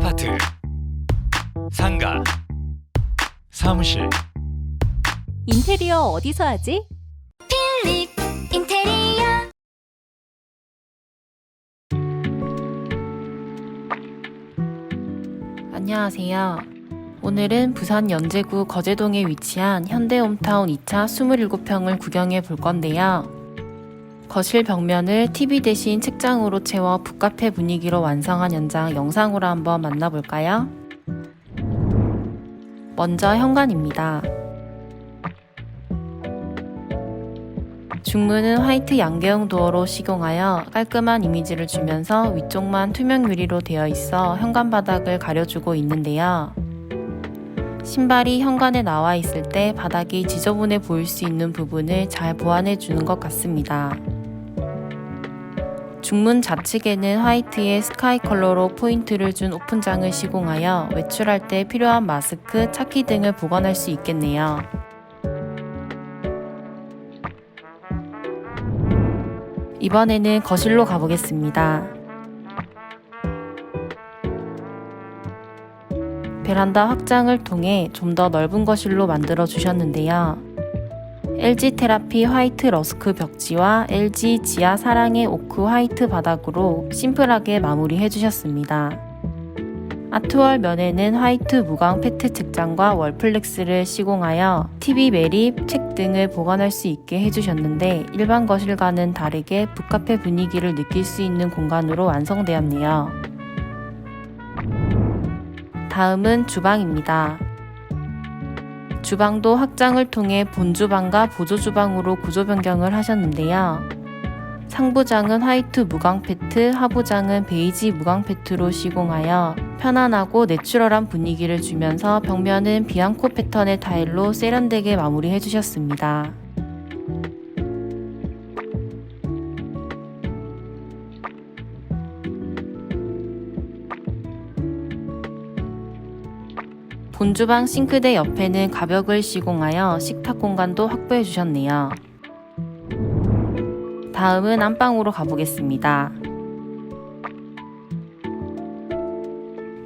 아파트, 상가, 사무실, 인테리어 어디서 하지? 필립 인테리어 안녕하세요. 오늘은 부산 연제구 거제동에 위치한 현대홈타운 2차 27평을 구경해 볼 건데요. 거실 벽면을 TV 대신 책장으로 채워 북카페 분위기로 완성한 현장 영상으로 한번 만나볼까요? 먼저 현관입니다. 중문은 화이트 양계형 도어로 시공하여 깔끔한 이미지를 주면서 위쪽만 투명 유리로 되어 있어 현관 바닥을 가려주고 있는데요. 신발이 현관에 나와 있을 때 바닥이 지저분해 보일 수 있는 부분을 잘 보완해 주는 것 같습니다. 중문 좌측에는 화이트의 스카이 컬러로 포인트를 준 오픈장을 시공하여 외출할 때 필요한 마스크, 차키 등을 보관할 수 있겠네요. 이번에는 거실로 가보겠습니다. 베란다 확장을 통해 좀 더 넓은 거실로 만들어 주셨는데요. LG 테라피 화이트 러스크 벽지와 LG 지하 사랑의 오크 화이트 바닥으로 심플하게 마무리해 주셨습니다. 아트월 면에는 화이트 무광 페트 책장과 월플렉스를 시공하여 TV 매립, 책 등을 보관할 수 있게 해주셨는데 일반 거실과는 다르게 북카페 분위기를 느낄 수 있는 공간으로 완성되었네요. 다음은 주방입니다. 주방도 확장을 통해 본주방과 보조주방으로 구조 변경을 하셨는데요. 상부장은 화이트 무광 페트, 하부장은 베이지 무광 페트로 시공하여 편안하고 내추럴한 분위기를 주면서 벽면은 비앙코 패턴의 타일로 세련되게 마무리해 주셨습니다. 본주방 싱크대 옆에는 가벽을 시공하여 식탁 공간도 확보해 주셨네요. 다음은 안방으로 가보겠습니다.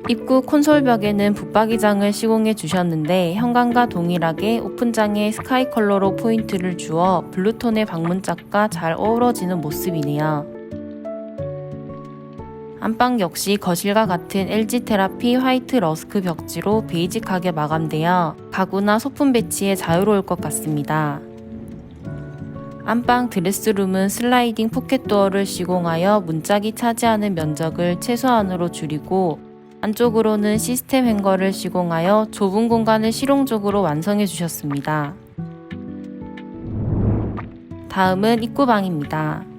입구 콘솔벽에는 붙박이장을 시공해 주셨는데 현관과 동일하게 오픈장에 스카이 컬러로 포인트를 주어 블루톤의 방문짝과 잘 어우러지는 모습이네요. 안방 역시 거실과 같은 LG 테라피 화이트 러스크 벽지로 베이직하게 마감되어 가구나 소품 배치에 자유로울 것 같습니다. 안방 드레스룸은 슬라이딩 포켓도어를 시공하여 문짝이 차지하는 면적을 최소한으로 줄이고 안쪽으로는 시스템 행거를 시공하여 좁은 공간을 실용적으로 완성해 주셨습니다. 다음은 입구방입니다.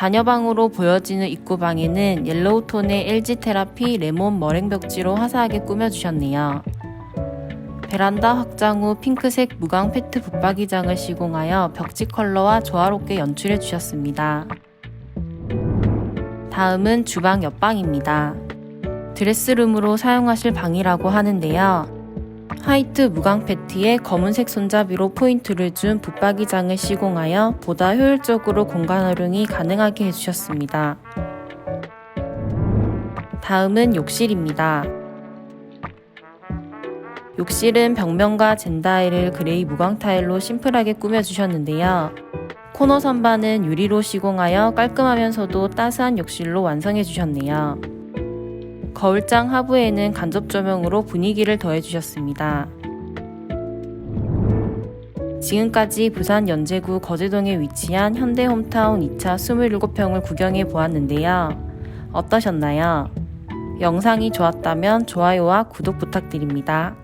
자녀방으로 보여지는 입구방에는 옐로우 톤의 LG 테라피 레몬 머랭 벽지로 화사하게 꾸며주셨네요. 베란다 확장 후 핑크색 무광 페트 붙박이장을 시공하여 벽지 컬러와 조화롭게 연출해 주셨습니다. 다음은 주방 옆방입니다. 드레스룸으로 사용하실 방이라고 하는데요. 화이트 무광 패티에 검은색 손잡이로 포인트를 준 붙박이장을 시공하여 보다 효율적으로 공간 활용이 가능하게 해주셨습니다. 다음은 욕실입니다. 욕실은 벽면과 젠다일을 그레이 무광 타일로 심플하게 꾸며주셨는데요. 코너 선반은 유리로 시공하여 깔끔하면서도 따스한 욕실로 완성해 주셨네요. 거울장 하부에는 간접 조명으로 분위기를 더해 주셨습니다. 지금까지 부산 연제구 거제동에 위치한 현대홈타운 2차 27평을 구경해 보았는데요. 어떠셨나요? 영상이 좋았다면 좋아요와 구독 부탁드립니다.